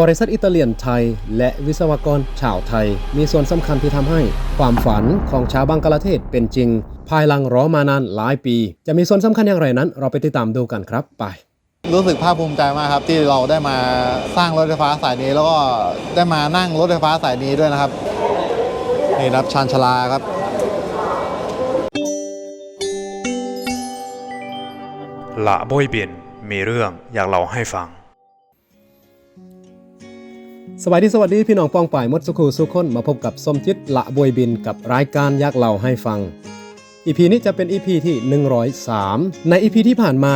บริษัทอิตาเลียนไทย และวิศวกรชาวไทย มีส่วนสำคัญที่ทำให้ความฝันของชาวบังกลาเทศเป็นจริง ภายหลังรอมานานหลายปี จะมีส่วนสำคัญอย่างไรนั้น เราไปติดตามดูกันครับไป รู้สึกภาคภูมิใจมากครับ ที่เราได้มาสร้างรถไฟฟ้าสายนี้ แล้วก็ได้มานั่งรถไฟฟ้าสายนี้ด้วยนะครับนี่ครับชานชาลาครับละโบยเบียนมีเรื่องอยากเล่าให้ฟัง สวัสดีสวัสดีพี่น้องปองป่ายมดสุขูสุขคนมาพบกับสมจิตละบวยบินกับรายการยักเล่าให้ฟังอีพีนี้จะเป็นอีพีที่ 103 ในอีพีที่ผ่านมา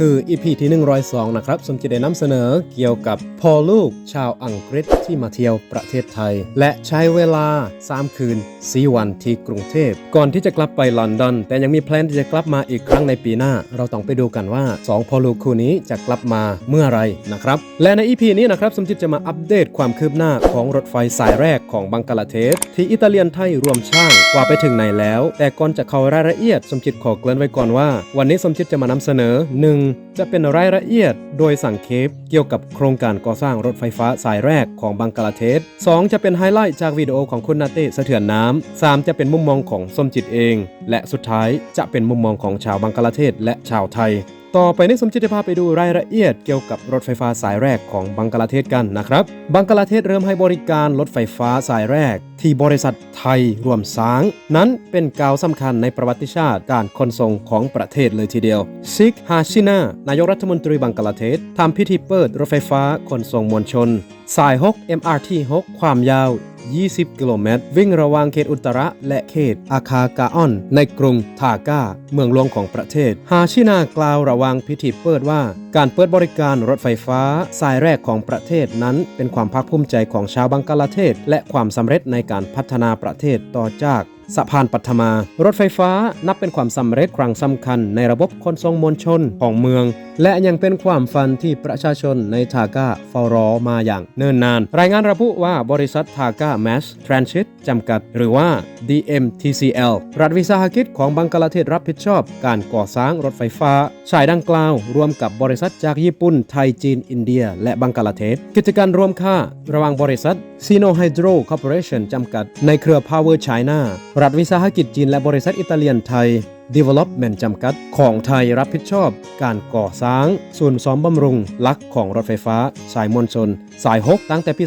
คืออีพีที่ 102 นะครับสมจิตได้นำเสนอเกี่ยวกับพ่อลูกชาวอังกฤษที่มาเที่ยวประเทศไทย และใช้เวลา 3 คืน 4 วันที่กรุงเทพ ก่อนที่จะกลับไปลอนดอน แต่ยังมีแพลนที่จะกลับมาอีกครั้งในปีหน้า เราต้องไปดูกันว่า 2พ่อลูกคู่นี้จะกลับมาเมื่อไรนะครับ และในอีพีนี้นะครับสมจิตจะมาอัปเดตความคืบหน้าของรถไฟสายแรกของบังกลาเทศ ที่อิตาเลียนไทยรวมช่างว่าไปถึงไหนแล้ว แต่ก่อนจะเข้ารายละเอียดสมจิตขอเกริ่นไว้ก่อนว่า วันนี้สมจิตจะมานำเสนอ 1. จะเป็นรายละเอียดโดยสั่งเคปเกี่ยวกับโครงการก่อสร้างรถไฟฟ้าสายแรกของบังกลาเทศ 2. จะเป็นไฮไลท์จากวิดีโอของคุณนาเต้สะเถือนน้ำ 3. จะเป็นมุมมองของสมจิตเอง และสุดท้ายจะเป็นมุมมองของชาวบังกลาเทศและชาวไทย ต่อไปนี้สมจิตจะพาไปดูรายละเอียดเกี่ยวกับรถไฟฟ้าสายแรกของบังกลาเทศกันนะครับ บังกลาเทศเริ่มให้บริการรถไฟฟ้าสายแรก ที่บริษัทไทยรวมสาง นั้นเป็นก้าวสำคัญในประวัติศาสตร์การขนส่งของประเทศเลยทีเดียว ซิกฮาชินานายกรัฐมนตรีบังกลาเทศทำพิธีเปิดรถไฟฟ้าขนส่งมวลชนสาย 6 MRT 6 ความยาว 20 กิโลเมตร วิ่งระหว่างเขตอุตระ และเขตอาคากาออน ในกรุงทาก้า เมืองหลวงของประเทศ ฮาชินากล่าวระวังพิธีเปิดว่า การเปิดบริการรถไฟฟ้า สายแรกของประเทศนั้น เป็นความภาคภูมิใจของชาวบังกลาเทศ และความสำเร็จในการพัฒนาประเทศต่อจาก สะพานปัทมารถไฟฟ้านับเป็นความสำเร็จครั้งสำคัญในระบบขนส่งมวลชนของเมือง และยังเป็นความฝันที่ประชาชนในทาก้าเฝ้ารอมาอย่างเนิ่นนาน รายงานระบุว่าบริษัททาก้า Mass Transit จำกัด หรือว่า DMTCL รัฐวิสาหกิจของบังกลาเทศรับผิดชอบ การก่อสร้างรถไฟฟ้าสายดังกล่าว รวมกับบริษัทจากญี่ปุ่น ไทยจีน อินเดีย และบังกลาเทศ กิจการรวมค่า ระหว่างบริษัท Sino Hydro Corporation จำกัดในเครือ Power China รัฐวิสาหกิจจีนและบริษัทอิตาเลียนไทย Development จำกัด ของไทยรับผิดชอบ การก่อสร้าง ส่วนซ้อมบำรุง ลักของรถไฟฟ้า สายมวลชน สาย 6 ตั้งแต่ปี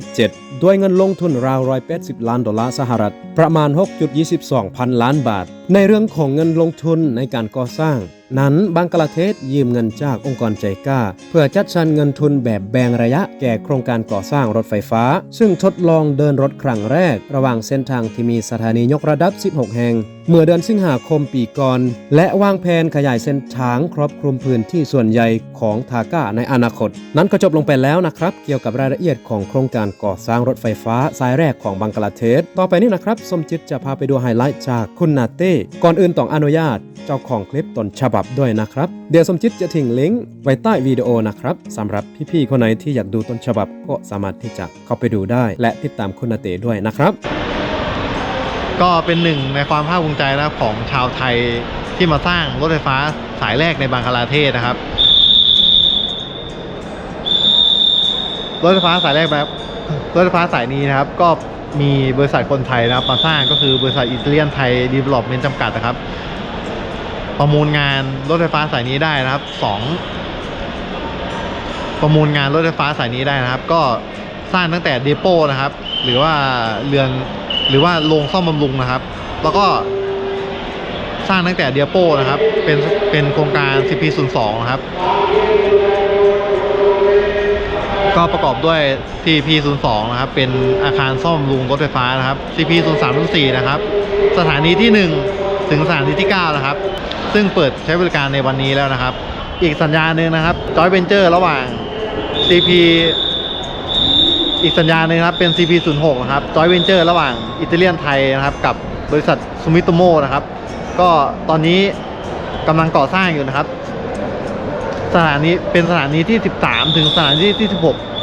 2017 ด้วยเงินลงทุนราว 180 ล้านดอลลาร์สหรัฐ ประมาณ 6.22 พันล้านบาท ในเรื่องของเงินลงทุนในการก่อสร้าง นั้นบังกลาเทศยืมเงินจากองค์กรใจกล้า เพื่อจัดสรรเงินทุนแบบแบ่งระยะแก่โครงการก่อสร้างรถไฟฟ้า ซึ่งทดลองเดินรถครั้งแรก ระหว่างเส้นทางที่มีสถานียกระดับ 16 แห่ง เมื่อเดือนสิงหาคมปีก่อน และวางแผนขยายเส้นทางครอบคลุมพื้นที่ส่วนใหญ่ของทาก้าในอนาคต นั้นก็จบลงไปแล้วนะครับ เกี่ยวกับรายละเอียดของโครงการก่อสร้างรถไฟฟ้าสายแรกของบังกลาเทศ ต่อไปนี้นะครับสมจิตจะพาไปดูไฮไลท์จากคุณนาเต้ ก่อนอื่นต้องอนุญาตเจ้าของคลิปต้นฉบับด้วยนะครับ เดี๋ยวสมจิตจะทิ้งลิงก์ไว้ใต้วิดีโอนะครับสำหรับพี่ๆคนไหนที่อยากดูต้นฉบับก็สามารถที่จะเข้าไปดูได้ และติดตามคุณนาเต้ด้วยนะครับ ก็เป็นหนึ่งในความภาคภูมิใจนะครับของชาวไทยที่มาสร้างรถไฟฟ้าสายแรกในบังคลาเทศนะครับ รถไฟฟ้าสายแรกแบบรถไฟฟ้าสายนี้นะครับ ก็ มีบริษัทคนไทยนะครับมาสร้างก็คือบริษัทอิตาเลียนไทยดีเวล็อปเมนต์จำกัดนะครับ ประมูลงานรถไฟฟ้าสายนี้ได้นะครับสองประมูลงานรถไฟฟ้าสายนี้ได้นะครับ ก็สร้างตั้งแต่เดโปนะครับ หรือว่าเรือนหรือว่าโรงซ่อมบำรุงนะครับ แล้วก็สร้างตั้งแต่เดียโปนะครับ เป็นเป็นโครงการ CP02 นะครับ ก็ประกอบด้วย CP02 นะครับ เป็นอาคารซ่อมบำรุงรถไฟฟ้านะครับ CP0304 นะครับ สถานีที่ 1 ถึงสถานีที่ 9 นะครับ ซึ่งเปิดใช้บริการในวันนี้แล้วนะครับ อีกสัญญาหนึ่งนะครับจอยเ e นเจอร์ระหว่าง CP อีกสัญญาหนึ่งครับเป็น CP06 นะครับจอยเ e นเจอร์ระหว่างอิตาเลียนไทยนะครับ กับบริษัทซูมิโตโมนะครับ ก็ตอนนี้กำลังก่อสร้างอยู่นะครับ สถานีเป็นสถานีที่ 13 ถึงสถานีที่ 16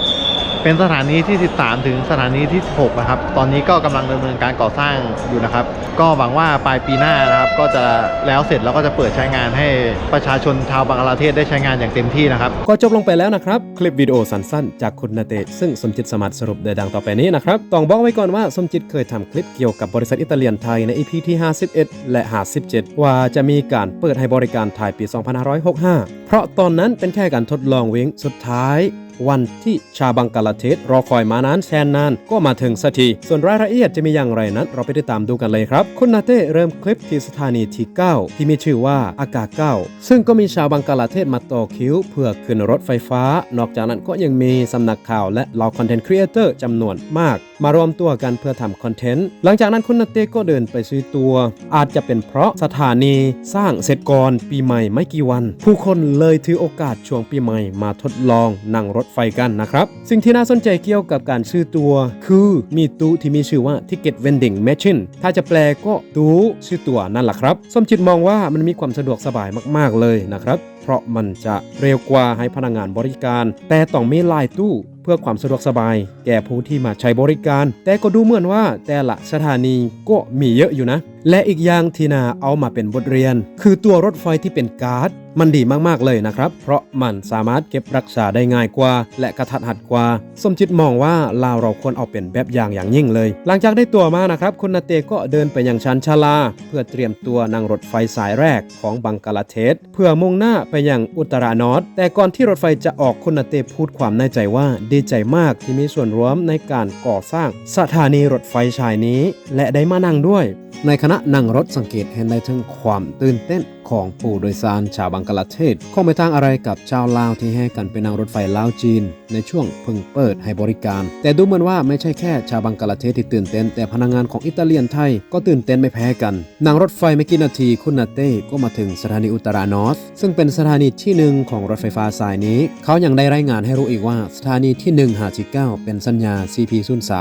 เป็นสถานีที่ 13 ถึงสถานีที่ 16 นะครับ ตอนนี้ก็กำลังดำเนินการก่อสร้างอยู่นะครับ ก็หวังว่าปลายปีหน้านะครับ ก็จะแล้วเสร็จแล้วก็จะเปิดใช้งานให้ประชาชนชาวบังกลาเทศได้ใช้งานอย่างเต็มที่นะครับ ก็จบลงไปแล้วนะครับ คลิปวิดีโอสั้นๆ จากคุณนาเตซึ่งสมจิตสมารถสรุปได้ดังต่อไปนี้นะครับ ต้องบอกไว้ก่อนว่าสมจิตเคยทำคลิปเกี่ยวกับบริษัทอิตาเลียนไทยใน EP ที่ 51 และ 57 ว่าจะมีการเปิดให้บริการถ่ายปี 2565 เพราะตอนนั้นเป็นแค่การทดลองเว้งสุดท้ายวันที่ชาวบังกลาเทศรอคอยมานานแสนนาน ก็มาถึงสักที ส่วนรายละเอียดจะมีอย่างไรนั้น เราไปติดตามดูกันเลยครับ คุณนาเต้เริ่มคลิปที่สถานีที่ 9 ที่มีชื่อว่าอากา9ซึ่งก็มีชาวบังกลาเทศมาต่อคิวเพื่อขึ้นรถไฟฟ้า นอกจากนั้นก็ยังมีสำนักข่าวและเหล่าคอนเทนต์ครีเอเตอร์จำนวนมาก มารวมตัวกันเพื่อทำคอนเทนต์หลังจากนั้นคุณนาเต้ก็เดินไปซื้อตัว อาจจะเป็นเพราะสถานีสร้างเสร็จก่อนปีใหม่ไม่กี่วัน ผู้คนเลยถือโอกาสช่วงปีใหม่มาทดลองนั่งรถถไฟกันนะครับ สิ่งที่น่าสนใจเกี่ยวกับการซื้อตัว คือมีตู้ที่มีชื่อว่า Ticket Vending Machine ถ้าจะแปลก็ตู้ซื้อตัวนั่นแหละครับสมจิตมองว่ามันมีความสะดวกสบายมาก ๆ เลยนะครับ เพราะมันจะเร็วกว่าให้พนักงานบริการ แต่ต้องมีลายตู้ เพื่อความสะดวกสบาย แก่ผู้ที่มาใช้บริการ แต่ก็ดูเหมือนว่าแต่ละสถานีก็มีเยอะอยู่นะ และอีกอย่างที่นาเอามาเป็นบทเรียน คือตัวรถไฟที่เป็นการ์ดมันดีมาก ๆ เลยนะครับ เพราะมันสามารถเก็บรักษาได้ง่ายกว่า และกระทัดหัดกว่า สมจิตมองว่าลาวเราควรเอาเป็นแบบอย่างอย่างยิ่งเลย หลังจากได้ตัวมานะครับ คุณนาเตก็เดินไปยังชันชาลา เพื่อเตรียมตัวนั่งรถไฟสายแรกของบังกลาเทศ เพื่อมุ่งหน้าไปยังอุตรานอตแต่ก่อนที่รถไฟจะออกคุณนาเตพูดความในใจว่าดีใจมากที่มีส่วนร่วมในการก่อสร้างสถานีรถไฟชายนี้ และได้มานั่งด้วย ในคณะนั่งรถสังเกตเห็นได้ถึงความตื่นเต้น ของผู้โดยสารชาวบังกลาเทศคงไม่ต่างอะไรกับชาวลาวที่แห่กันไปนั่งรถไฟลาวจีน ในช่วงเพิ่งเปิดให้บริการ แต่ดูเหมือนว่าไม่ใช่แค่ชาวบังกลาเทศที่ตื่นเต้น แต่พนักงานของอิตาเลียนไทยก็ตื่นเต้นไม่แพ้กัน นั่งรถไฟไม่กี่นาทีคุณนาเต้ก็มาถึงสถานีอุตรานอส ซึ่งเป็นสถานีที่หนึ่งของรถไฟฟ้าสายนี้ เขายังได้รายงานให้รู้อีกว่าสถานีที่1 5 9เป็นสัญญา CP03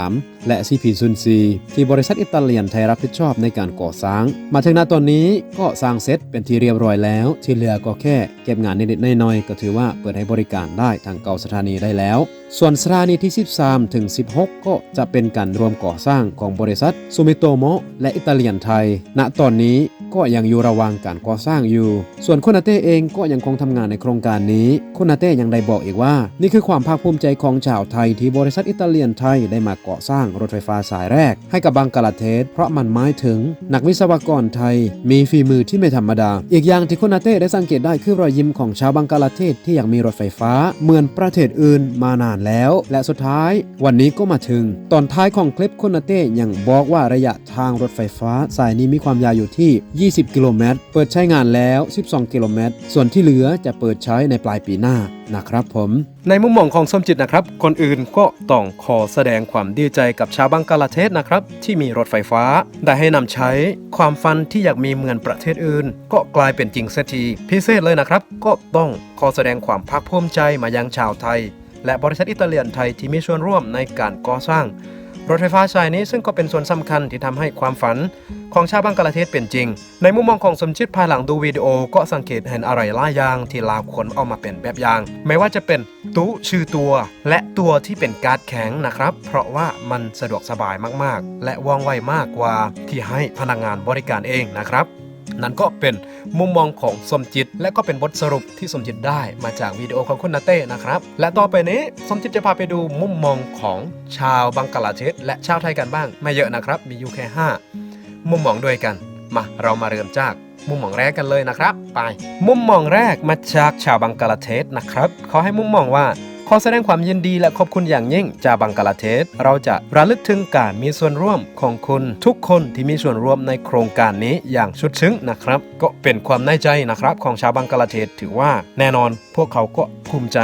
และ CP04 ที่บริษัทอิตาเลียนไทยรับผิดชอบในการก่อสร้าง มาถึงณตอนนี้ก็สร้างเสร็จเป็นที่เรียบร้อยแล้ว ที่เหลือก็แค่เก็บงานนิดๆหน่อยๆก็ถือว่าเปิดให้บริการได้ทางเก่าสถานีได้แล้ว ส่วนสถานีที่ 13 ถึง 16 ก็จะเป็นการรวมก่อสร้างของบริษัทซูมิโตโมและอิตาเลียนไทย ณ ตอนนี้ก็ยังอยู่ระหว่างการก่อสร้างอยู่ ส่วนคุณนาเต้เองก็ยังคงทำงานในโครงการนี้ คุณนาเต้ยังได้บอกอีกว่า นี่คือความภาคภูมิใจของชาวไทยที่บริษัทอิตาเลียนไทยได้มาก่อสร้างรถไฟฟ้าสายแรก ให้กับบังกลาเทศ เพราะมันหมายถึง นักวิศวกรไทย มีฝีมือที่ไม่ธรรมดา อีกอย่างที่คุณนาเต้ได้สังเกตได้คือรอยยิ้มของชาวบังกลาเทศที่ยากมีรถไฟฟ้า เหมือนประเทศอื่นมานานแล้ว และสุดท้าย วันนี้ก็มาถึง ตอนท้ายของคลิปคุณนาเต้ยังบอกว่าระยะทางรถไฟฟ้า สายนี้มีความยาวอยู่ที่ 20 กิโลเมตร เปิดใช้งานแล้ว 12 กิโลเมตร ส่วนที่เหลือจะเปิดใช้ในปลายปีหน้านะครับผม ในมุมมองของสมจิตนะครับคนอื่นก็ต้องขอแสดงความดีใจกับชาวบังกลาเทศนะครับ ที่มีรถไฟฟ้า ได้ให้นำใช้ความฝันที่อยากมีเหมือนประเทศอื่น ก็กลายเป็นจริงเสียทีพิเศษเลยนะครับ ก็ต้องขอแสดงความภาคภูมิใจมายังชาวไทย และบริษัทอิตาเลียนไทยที่มีส่วนร่วมในการก่อสร้าง รถไฟฟ้าสายนี้ซึ่งก็เป็นส่วนสำคัญที่ทำให้ความฝัน ของชาวบังกลาเทศเป็นจริง ในมุมมองของสมชิดภายหลังดูวิดีโอก็สังเกตเห็นอะไรหลายอย่างที่ลาวคนเอามาเป็นแบบอย่าง ไม่ว่าจะเป็นตู้ชื่อตัว และตัวที่เป็นการ์ดแข็งนะครับ เพราะว่ามันสะดวกสบายมากๆ และว่องไวมากกว่าที่ให้พนักงานบริการเองนะครับ นั่นก็เป็นมุมมองของสมจิต และก็เป็นบทสรุปที่สมจิตได้มาจากวิดีโอของคุณนาเต้นะครับ และต่อไปนี้สมจิตจะพาไปดูมุมมองของชาวบังกลาเทศและชาวไทยกันบ้าง ไม่เยอะนะครับ มีอยู่แค่ 5 มุมมองด้วยกัน มาเรามาเริ่มจากมุมมองแรกกันเลยนะครับ ไป มุมมองแรกมาจากชาวบังกลาเทศนะครับเขาให้มุมมองว่า อแสดงความยินดีและขอบคุณอย่างยิ่งจากบังกลาเทศ เราจะระลึกถึงการมีส่วนร่วมของคุณทุกคนที่มีส่วนร่วมในโครงการนี้อย่างชุดซึ้งนะครับ ก็เป็นความในใจนะครับของชาวบังกลาเทศถือว่าแน่นอนพวกเขาก็ภูมิใจ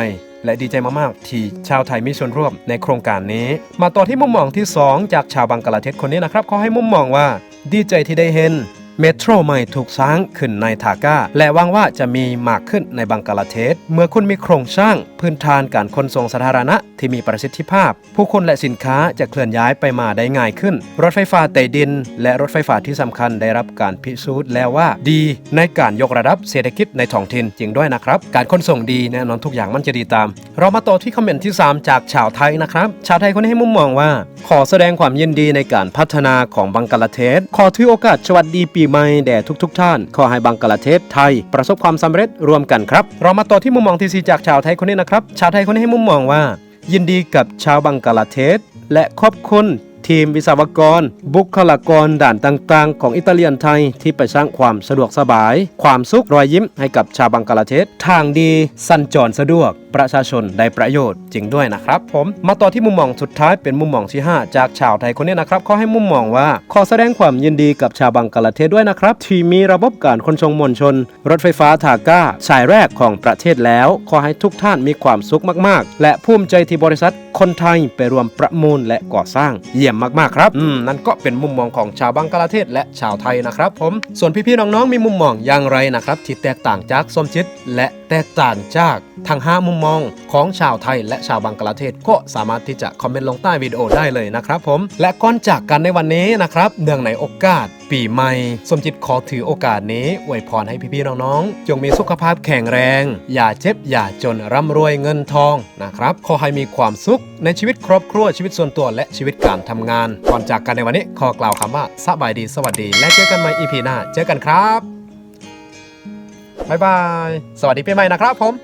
และดีใจมากๆ ที่ชาวไทยมีส่วนร่วมในโครงการนี้ มาต่อที่มุมมองที่ 2 จากชาวบังกลาเทศคนนี้นะครับเขาให้มุมมองว่า ดีใจที่ได้เห็น เมโทรใหม่ถูกสร้างขึ้นในทาก้า และหวังว่าจะมีมากขึ้นในบังกลาเทศ เมื่อคุณมีโครงสร้างพื้นฐานการขนส่งสาธารณะที่มีประสิทธิภาพ ผู้คนและสินค้าจะเคลื่อนย้ายไปมาได้ง่ายขึ้น รถไฟฟ้าใต้ดิน และรถไฟฟ้าที่สำคัญได้รับการพิสูจน์แล้วว่าดีในการยกระดับเศรษฐกิจในท้องถิ่นจริงด้วยนะครับ การขนส่งดีแน่นอนทุกอย่างมันจะดีตาม เรามาต่อที่คอมเมนต์ที่ 3 จากชาวไทยนะครับชาวไทยคนนี้ให้มุมมองว่า ขอแสดงความยินดีในการพัฒนาของบังกลาเทศ ขอถือโอกาสสวัสดีปีใหม่แด่ทุกๆทท่าน ขอให้บังกลาเทศไทย ประสบความสำเร็จร่วมกันครับ เรามาต่อที่มุมมองที่สีจากชาวไทยคนนี้นะครับ ชาวไทยคนนี้ให้มุมมองว่า ยินดีกับชาวบังกลาเทศและขอบคุณ ทีมวิศวกร บุคลากรด่านต่างๆ ของอิตาเลียนไทยที่ไปสร้างความสะดวกสบาย ความสุขรอยยิ้มให้กับชาวบังกลาเทศ ทางดีสัญจรสะดวก ประชาชนได้ประโยชน์จริงด้วยนะครับผมมาต่อที่มุมมองสุดท้ายเป็นมุมมองที่ 5 จากชาวไทยคนนี้นะครับเขาให้มุมมองว่าขอแสดงความยินดีกับชาวบังกลาเทศด้วยนะครับที่มีระบบการขนส่งมวลชน รถไฟฟ้าทาก้าสายแรกของประเทศแล้ว ขอให้ทุกท่านมีความสุขมากๆ และภูมิใจที่บริษัทคนไทยไปรวมประมูลและก่อสร้างเยี่ยมมากๆครับอืมนั่นก็เป็นมุมมองของชาวบังกลาเทศและชาวไทยนะครับผมส่วนพี่ๆน้องๆมีมุมมองอย่างไรนะครับที่แตกต่างจากสมจิตและแตกต่างจาก ทั้ง5มุมมองของชาวไทยและชาวบังกลาเทศก็สามารถที่จะคอมเมนต์ลงใต้วิดีโอได้เลยนะครับผม และก่อนจากกันในวันนี้นะครับเนื่องในโอกาส ปีใหม่ สมจิตขอถือโอกาสนี้อวยพรให้พี่ๆน้องๆจงมีสุขภาพแข็งแรง อย่าเจ็บอย่าจนร่ำรวยเงินทองนะครับขอให้มีความสุขในชีวิตครอบครัวชีวิตส่วนตัวและชีวิตการทำงาน ก่อนจากกันในวันนี้ขอกล่าวคำว่าสบายดีสวัสดี และเจอกันใหม่ EP หน้าเจอกันครับบ๊ายบาย สวัสดีปีใหม่นะครับผม